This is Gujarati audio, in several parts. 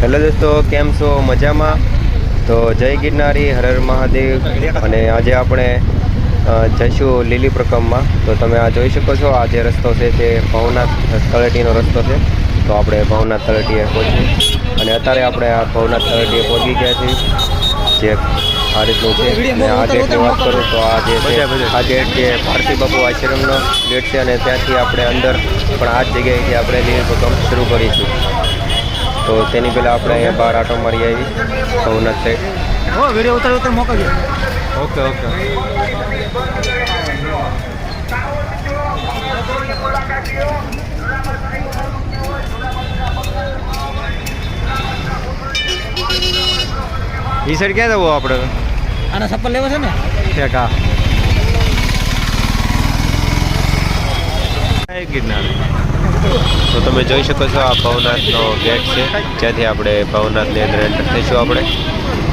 દોસ્તો, કેમ છો? મજામાં? તો જય ગિરનારી, હર હર મહાદેવ. અને આજે આપણે જઈશું લીલી પ્રકમમાં તો તમે આ જોઈ શકો છો, આ જે રસ્તો છે તે ભવનાથ તળેટીનો રસ્તો છે. તો આપણે ભવનાથ તળેટીએ પહોંચી અને અત્યારે આપણે આ ભવનાથ તળેટીએ પહોંચી ગયા છીએ. જે આ રીતનું છે. અને આ ગેટની વાત કરું તો આ જે છે, આ ગેટ જે ભારતી બાપુ આશ્રમનો ગેટ છે. અને ત્યાંથી આપણે અંદર, પણ આ જ જગ્યાએથી આપણે લીલી પ્રકમ શરૂ કરીશું. તો તેની પહેલાં આપણે અહીંયા બહાર આટો મારી આવી. ભવનાથ સાઈડ હો વીડિયો ઉતાર ઉતાર મોકલજો. Okay okay. ઈ સાઈડ ક્યાં જવું આપણે? આના સપ્પલ લેવો છે ને? ઠેક આ ગિરનાર. તો તમે જોઈ શકો છો આ ભવનાથનો ગેટ છે. જ્યાંથી આપણે ભવનાથની અંદર એન્ટર થઈશું આપણે.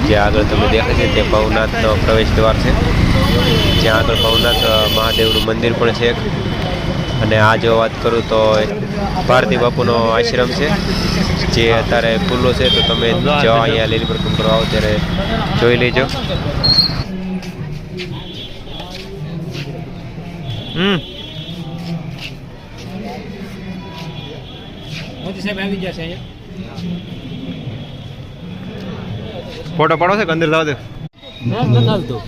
જે આગળ તમે દેખાય છે તે ભવનાથનો પ્રવેશ દ્વાર છે. જ્યાં આગળ ભવનાથ મહાદેવનું મંદિર પણ છે અને આ જો વાત કરું તો ભારતી બાપુનો આશ્રમ છે. જે અત્યારે ખુલ્લો છે તો તમે જો અહીંયા લીલી પ્રકમ કરવા આવો ત્યારે જોઈ લેજો. હમ. સાહેબ આવી જશે અહીંયા. ફોટો પાડો છે અંદર જાવ દે. નામ નથી આવતું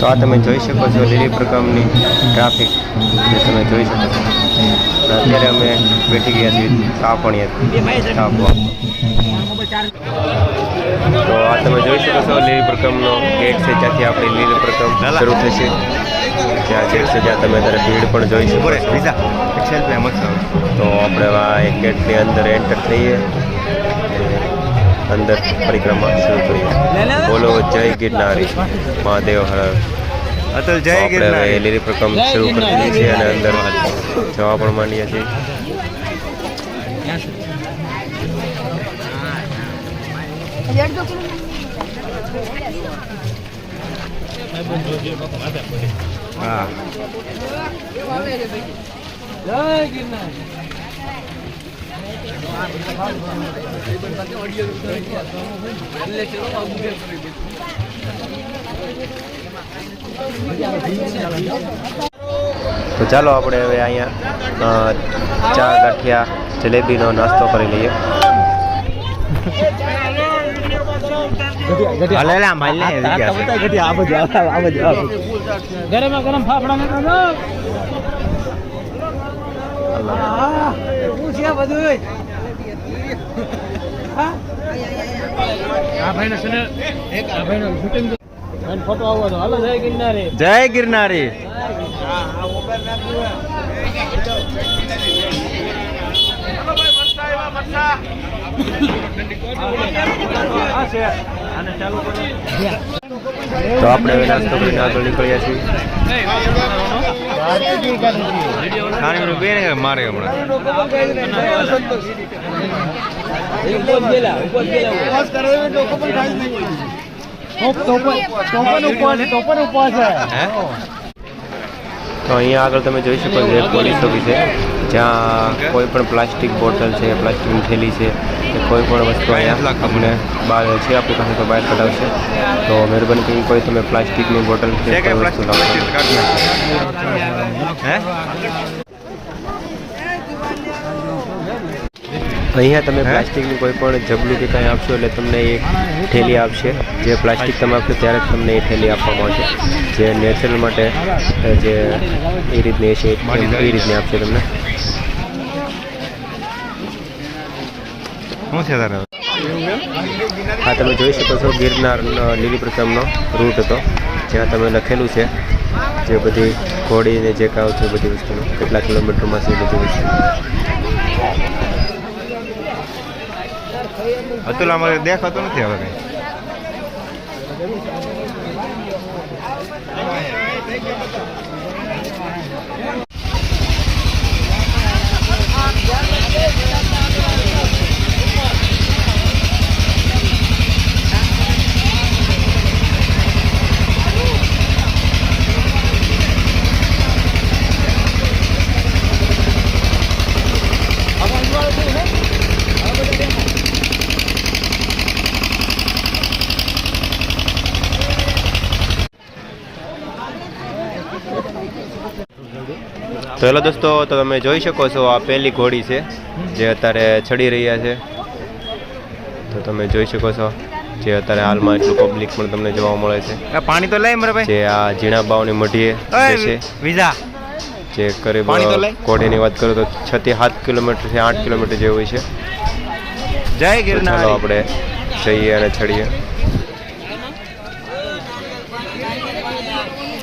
તો આ તમે જોઈ શકો છો લીલી પ્રકારની ટ્રાફિક જે તમે જોઈ શકો છો. અત્યારે અમે બેઠી ગયા છીએ તાપવા તો આ તમે જોઈ શકો છો લીલી પ્રકમનો ગેટ છે જ્યાંથી આપણે લીલી પ્રકમ શરૂ થશે. જ્યાં જેટ છે જ્યાં તમે અત્યારે ભીડ પણ જોઈ શકો છો. તો આપણે આ એક ગેટની અંદર એન્ટર થઈએ. અંદર પરિક્રમા શરૂ કરીએ. બોલો જય ગિરનારી મહાદેવ હર હર. અતુલ આપણે હવે લીલી પ્રકમ શરૂ કરી દીધી છે અને અંદર જવા પણ માંડીએ છીએ. હા જય ગિરનાર તો ચાલો આપણે હવે અહીંયા ચા ગાંઠિયા જલેબીનો નાસ્તો કરી લઈએ હાલે લા માલ લે આવી ગયા છે. ગરમા ગરમ ફાફડા ને છે બધું? આ ભાઈનો ચેનલ એક આ ભાઈનો શૂટિંગ ફોટો આવવો જય ગિરનારી. જય ગિરનારી. તો આપણે હવે નાસ્તો કરીને આગળ નીકળ્યા છીએ. ખાણી પેલું બેન હે મારે હમણાં. હે? તો અહીંયા આગળ તમે જોઈ શકો છો પોલીસ ઓફિસ જ્યાં કોઈ પણ પ્લાસ્ટિક બોટલ છે, પ્લાસ્ટિકની થેલી છે, કે કોઈ પણ વસ્તુ અહીંયા અમને બહાર છે, આપણી પાસે તો બહાર કઢાવશે. તો મહેરબાની કરીને કોઈ તમે પ્લાસ્ટિકની બોટલ કે વસ્તુ પ્લાસ્ટિક અહીંયા તમે પ્લાસ્ટિકનું કોઈ પણ જબલું કે કાંઈ આપશો એટલે તમને એક થેલી આપશે. જે પ્લાસ્ટિક તમે આપશો ત્યારે જ તમને એ થેલી આપવામાં આવશે. જે નેચરલ માટે જે એ રીતની છે એ રીતની આપશે તમને. આ તમે જોઈ શકો છો ગિરનાર લીલી પ્રથમનો રૂટ હતો જ્યાં તમે લખેલું છે જે બધી ઘોડીને જે કાવ છે બધી વસ્તુનું કેટલા કિલોમીટરમાં છે બધી વસ્તુ. અતુલ અમારે દેખાતો નથી હવે કઈ. તો હેલો દોસ્તો તો તમે જોઈ શકો છો આ પહેલી ઘોડી છે જે અત્યારે ચડી રહ્યા છે. તો તમે જોઈ શકો છો જે અત્યારે હાલમાં એટલું પબ્લિક પણ તમને જોવા મળે છે. પાણી તો લઈ મારા જે આ ઝીણા બાવની મઢીએ જે છે વિઝા. જે કરીબ પાણી ઘોડીની વાત કરું તો છ થી સાત કિલોમીટરથી આઠ કિલોમીટર જેવું છે. જય ગિરનાર. આપણે જઈએ અને ચડીએ.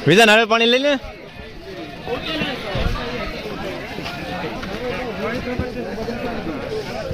વિઝા નાળે પાણી લઈ લે.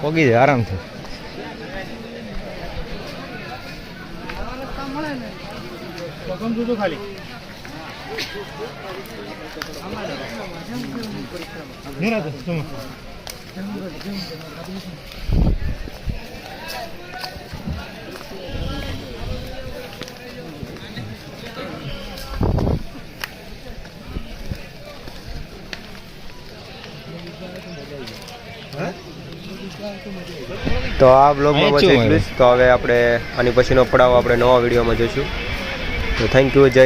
પોગી જાય આરામથી. ખાલી તો આ બ્લોગમાં બસ એટલું જ. તો હવે આપણે આની પછીનો પડાવ આપણે નવા વિડીયોમાં જોઈશું. તો થેન્ક યુ જય